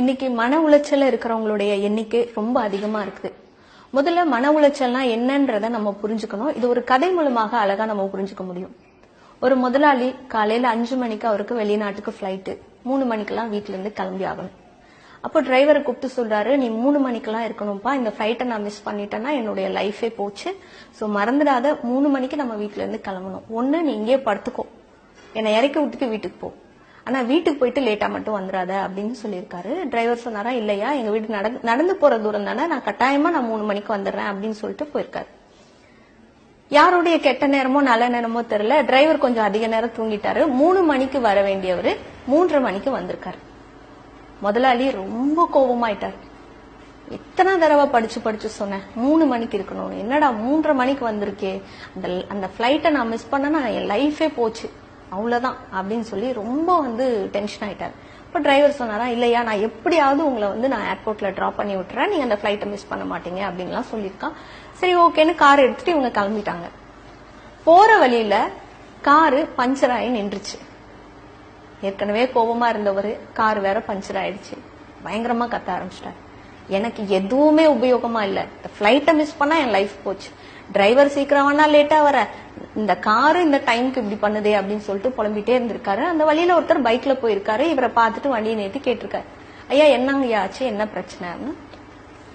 இன்னைக்கு மன உளைச்சல இருக்கிறவங்களுடைய எண்ணிக்கை ரொம்ப அதிகமா இருக்குது. முதல்ல மன உளைச்சல்னா என்னன்றத நம்ம புரிஞ்சுக்கணும். இது ஒரு கதை மூலமாக அழகா நம்ம புரிஞ்சுக்க முடியும். ஒரு முதலாளி காலையில அஞ்சு மணிக்கு அவருக்கு வெளிநாட்டுக்கு ஃபிளைட்டு மூணு மணிக்கெல்லாம் வீட்டுல இருந்து கிளம்பி ஆகணும். அப்போ டிரைவரை கூப்பிட்டு சொல்றாரு நீ மூணு மணிக்கெல்லாம் இருக்கணும்ப்பா. இந்த ஃபிளைட்டை நான் மிஸ் பண்ணிட்டேன்னா என்னுடைய லைஃபே போச்சு. ஸோ மறந்துடாத மூணு மணிக்கு நம்ம வீட்டுல இருந்து கிளம்பணும். ஒன்னு நீ இங்கேயே படுத்துக்கோ. என்னை இறக்கி விட்டுட்டு வீட்டுக்கு போ. ஆனா வீட்டுக்கு போயிட்டு லேட்டா மட்டும் வந்துடாத அப்படின்னு சொல்லியிருக்காரு. டிரைவர் சொன்னாரா இல்லையா எங்க வீட்டு நடந்து நடந்து போற தூரம் தானே நான் கட்டாயமா நான் மூணு மணிக்கு வந்துடுறேன் அப்படின்னு சொல்லிட்டு போயிருக்காரு. யாருடைய கெட்ட நேரமோ நல்ல நேரமோ தெரியல. டிரைவர் கொஞ்சம் அதிக நேரம் தூங்கிட்டாரு. மூணு மணிக்கு வர வேண்டியவர் மூன்றரை மணிக்கு வந்திருக்காரு. முதலாளி ரொம்ப கோபமாயிட்டார். எத்தனை தடவை படிச்சு படிச்சு சொன்னேன் மூணு மணிக்கு இருக்கணும் என்னடா மூன்றரை மணிக்கு வந்திருக்கே. அந்த அந்த ஃபிளைட்டை நான் மிஸ் பண்ணனா என் லைஃபே போச்சு. அவ்வளோதான் அப்படின்னு சொல்லி ரொம்ப வந்து டென்ஷன் ஆயிட்டார். இப்போ டிரைவர் சொன்னாரா இல்லையா நான் எப்படியாவது உங்களை வந்து நான் ஏர்போர்ட்ல டிராப் பண்ணி விட்டுறேன் நீங்க அந்த ஃபிளைட்டை மிஸ் பண்ண மாட்டீங்க அப்படின்லாம் சொல்லியிருக்கான். சரி ஓகேன்னு கார் எடுத்துட்டு இவங்க கிளம்பிட்டாங்க. போற வழியில காரு பஞ்சர் ஆகி நின்றுச்சு. ஏற்கனவே கோபமா இருந்தவர் கார் வேற பஞ்சர் ஆயிடுச்சு. பயங்கரமா கத்த ஆரம்பிச்சிட்டார். எனக்கு எதுவுமே உபயோகமா இல்ல. இந்த ஃபிளைட்டை மிஸ் பண்ணா என் லைஃப் போச்சு. டிரைவர் சீக்கிரம் வேணா லேட்டா வர. இந்த காரு இந்த டைம்க்கு இப்படி பண்ணுதே அப்படின்னு சொல்லிட்டு புலம்பிட்டே இருந்திருக்காரு. அந்த வழியில ஒருத்தர் பைக்ல போயிருக்காரு. இவரை பார்த்துட்டு வண்டியை நேற்று கேட்டிருக்காரு. ஐயா என்னங்கய்யா ஆச்சு? என்ன பிரச்சனைன்னு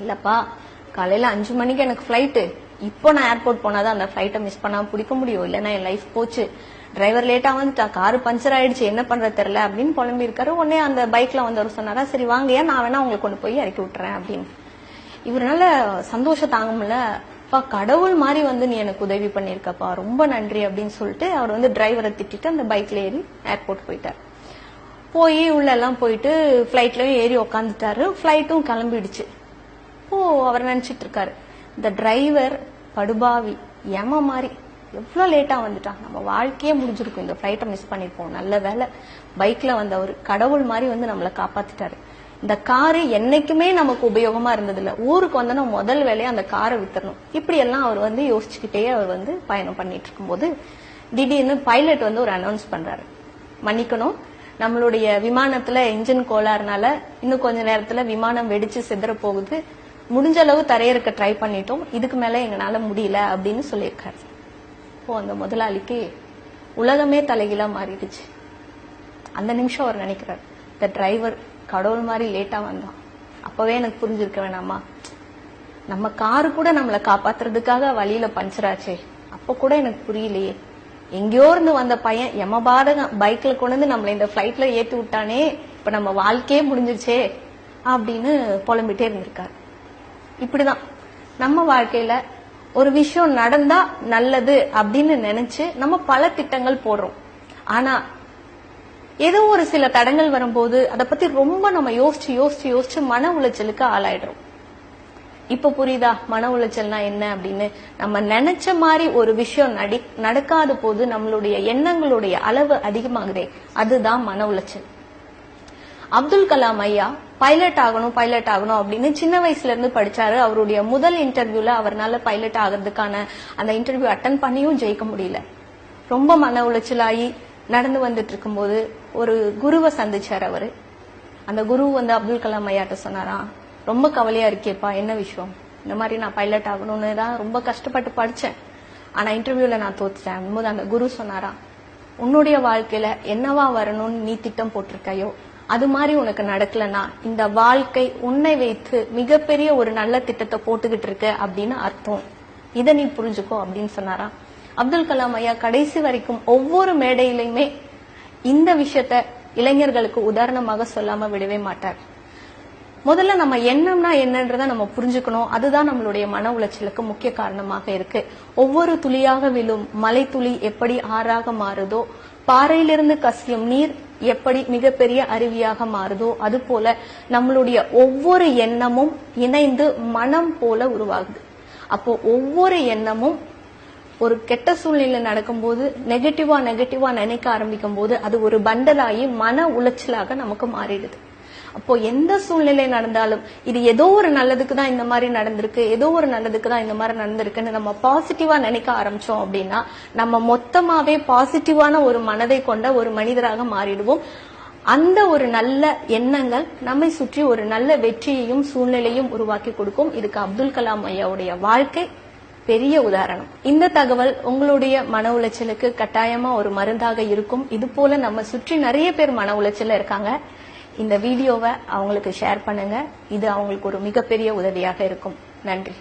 இல்லப்பா காலையில அஞ்சு மணிக்கு எனக்கு ஃபிளைட்டு இப்போ நான் ஏர்போர்ட் போனாதான் அந்த ஃபிளைட்டை மிஸ் பண்ணாம பிடிக்க முடியும். இல்லைன்னா என் லைஃப் போச்சு. டிரைவர் லேட்டா வந்துட்டா காரு பஞ்சர் ஆயிடுச்சு என்ன பண்றது தெரியல அப்படின்னு புலம்பி இருக்காரு உடனே அந்த பைக்ல வந்தவர் சொன்னாரா சரி வாங்கயா நான் வேணா உங்களை கொண்டு போய் இறக்கி விட்டுறேன் அப்படின்னு. இவரால சந்தோஷம் தாங்க முடியல அப்பா கடவுள் மாதிரி வந்து நீ எனக்கு உதவி பண்ணிருக்கப்பா ரொம்ப நன்றி அப்படின்னு சொல்லிட்டு அவர் வந்து டிரைவரை திட்டிட்டு அந்த பைக்ல ஏறி ஏர்போர்ட் போயிட்டார். போய் உள்ள எல்லாம் போயிட்டு ஃபிளைட்லயும் ஏறி உக்காந்துட்டாரு. ஃப்ளைட்டும் கிளம்பிடுச்சு. ஓ அவர் நினைச்சிட்டு இருக்காரு. இந்த டிரைவர் படுபாவி ஏமா மாதிரி. எவ்வளோ லேட்டாக வந்துட்டான். நம்ம வாழ்க்கையே முடிஞ்சிருக்கும். இந்த ஃப்ளைட்டை மிஸ் பண்ணியிருப்போம் நல்ல வேலை. பைக்கில் வந்தவர் கடவுள் மாதிரி வந்து நம்மளை காப்பாத்திட்டாரு. இந்த காரு என்னைக்குமே நமக்கு உபயோகமா இருந்தது ஊருக்கு வந்தோன்னா முதல் வேலையை அந்த காரை வித்துறணும். இப்படி எல்லாம் அவர் வந்து யோசிச்சுக்கிட்டே அவர் வந்து பயணம் பண்ணிட்டு இருக்கும்போது திடீர்னு பைலட் வந்து ஒரு அனௌன்ஸ் பண்றாரு. மன்னிக்கணும். நம்மளுடைய விமானத்துல இன்ஜின் கோளாறுனால இன்னும் கொஞ்ச நேரத்துல விமானம் வெடிச்சு சிதற போகுது. முடிஞ்ச அளவு தரையிறக்க ட்ரை பண்ணிட்டோம். இதுக்கு மேல எங்களால முடியல அப்படின்னு சொல்லியிருக்காரு. இப்போ அந்த முதலாளிக்கு உலகமே தலைகீழா மாறிடுச்சு. அந்த நிமிஷம் அவர் நினைக்கிறார் இந்த டிரைவர் கடவுள் மாதிரி லேட்டா வந்தான். அப்பவே எனக்கு புரிஞ்சிருக்க வேணாமா? நம்ம காரு கூட நம்மளை காப்பாத்துறதுக்காக வழியில பஞ்சராச்சே. அப்ப கூட எனக்கு புரியலையே. எங்கேயோ இருந்து வந்த பையன் எமபாதகம் பைக்ல கொண்டு வந்து நம்மளை இந்த பிளைட்ல ஏத்தி விட்டானே. இப்ப நம்ம வாழ்க்கையே முடிஞ்சிருச்சே அப்படின்னு புலம்பிட்டே இருந்திருக்காரு. இப்படிதான் நம்ம வாழ்க்கையில ஒரு விஷயம் நடந்தா நல்லது அப்படின்னு நினைச்சு நம்ம பல திட்டங்கள் போடுறோம். ஆனா ஏதோ ஒரு சில தடங்கள் வரும்போது அதை பத்தி ரொம்ப நம்ம யோசிச்சு யோசிச்சு யோசிச்சு மன உளைச்சலுக்கு ஆளாயிடுறோம். இப்ப புரியுதா? மன உளைச்சல்னா என்ன அப்படின்னு? நம்ம நினைச்ச மாதிரி ஒரு விஷயம் நடி நடக்காத போது நம்மளுடைய எண்ணங்களுடைய அளவு அதிகமாகுதே. அதுதான் மன உளைச்சல். அப்துல் கலாம் ஐயா பைலட் ஆகணும் பைலட் ஆகணும் அப்படின்னு சின்ன வயசுல இருந்து படிச்சாரு. அவருடைய முதல் இன்டர்வியூல அவர்னால பைலட் ஆகிறதுக்கான அந்த இன்டர்வியூ அட்டன் பண்ணியும் ஜெயிக்க முடியல. ரொம்ப மன உளைச்சலாகி நடந்து வந்துட்டு இருக்கும்போது ஒரு குருவை சந்திச்சார் அவரு. அந்த குரு வந்து அப்துல் கலாம் ஐயாட்ட சொன்னாரா ரொம்ப கவலையா இருக்கேப்பா என்ன விஷயம்? இந்த மாதிரி நான் பைலட் ஆகணும்னு தான் ரொம்ப கஷ்டப்பட்டு படிச்சேன். ஆனா இன்டர்வியூல நான் தோத்துட்டேன். போது அந்த குரு சொன்னாராம் உன்னுடைய வாழ்க்கையில என்னவா வரணும்னு நீ திட்டம் போட்டிருக்கையோ அது மாதிரி உனக்கு நடக்கலனா இந்த வாழ்க்கை உன்னை வைத்து மிகப்பெரிய ஒரு நல்ல திட்டத்தை போட்டுக்கிட்டு இருக்கு அப்படின்னு அர்த்தம். இதை நீ புரிஞ்சுக்கோ அப்படின்னு சொன்னாராம். அப்துல் கலாம் ஐயா கடைசி வரைக்கும் ஒவ்வொரு மேடையிலையுமே இந்த விஷயத்த இளைஞர்களுக்கு உதாரணமாக சொல்லாம விடவே மாட்டார். முதல்ல நம்ம எண்ணம்னா என்னன்றதை நம்ம புரிஞ்சுக்கணும். அதுதான் நம்மளுடைய மன உளைச்சலுக்கு முக்கிய காரணமாக இருக்கு. ஒவ்வொரு துளியாக விழும் மலை துளி எப்படி ஆறாக மாறுதோ பாறையிலிருந்து கசியும் நீர் எப்படி மிகப்பெரிய அருவியாக மாறுதோ அது போல நம்மளுடைய ஒவ்வொரு எண்ணமும் இணைந்து மனம் போல உருவாகுது. அப்போ ஒவ்வொரு எண்ணமும் ஒரு கெட்ட சூழ்நிலை நடக்கும்போது நெகட்டிவா நெகட்டிவா நினைக்க ஆரம்பிக்கும் போது அது ஒரு பண்டலாகி மன உளைச்சலாக நமக்கு மாறிடுது. அப்போ எந்த சூழ்நிலை நடந்தாலும் இது ஏதோ ஒரு நல்லதுக்கு தான் இந்த மாதிரி நடந்திருக்கு ஏதோ ஒரு நல்லதுக்கு தான் இந்த மாதிரி நடந்திருக்குன்னு நம்ம பாசிட்டிவா நினைக்க ஆரம்பிச்சோம் அப்படின்னா நம்ம மொத்தமாவே பாசிட்டிவான ஒரு மனதை கொண்ட ஒரு மனிதராக மாறிடுவோம். அந்த ஒரு நல்ல எண்ணங்கள் நம்மை சுற்றி ஒரு நல்ல வெற்றியையும் சூழ்நிலையும் உருவாக்கி கொடுக்கும். இதுக்கு அப்துல் கலாம் ஐயாவுடைய வாழ்க்கை பெரிய உதாரணம். இந்த தகவல் உங்களுடைய மன உளைச்சலுக்கு கட்டாயமா ஒரு மருந்தாக இருக்கும். இது போல நம்ம சுற்றி நிறைய பேர் மன உளைச்சல இருக்காங்க. இந்த வீடியோவை அவங்களுக்கு ஷேர் பண்ணுங்க. இது அவங்களுக்கு ஒரு மிகப்பெரிய உதவியாக இருக்கும். நன்றி.